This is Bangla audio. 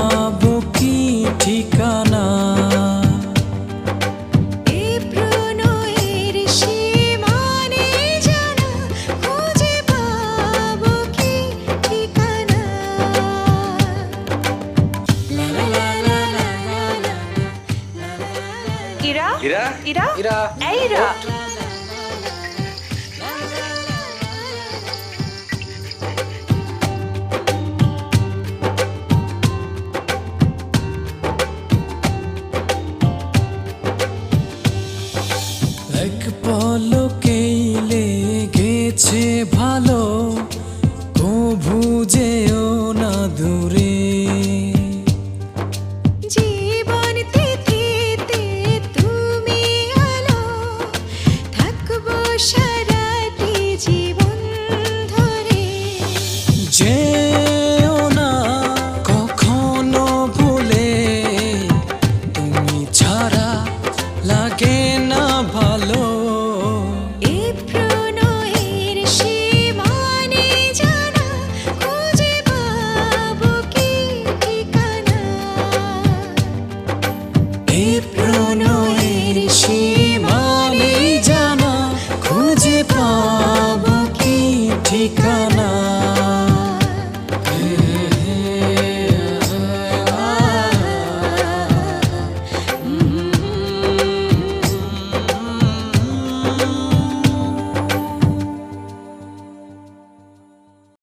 পাবো কি ঠিকানা ইরা ইরা ইরা এই ইরা mexicana.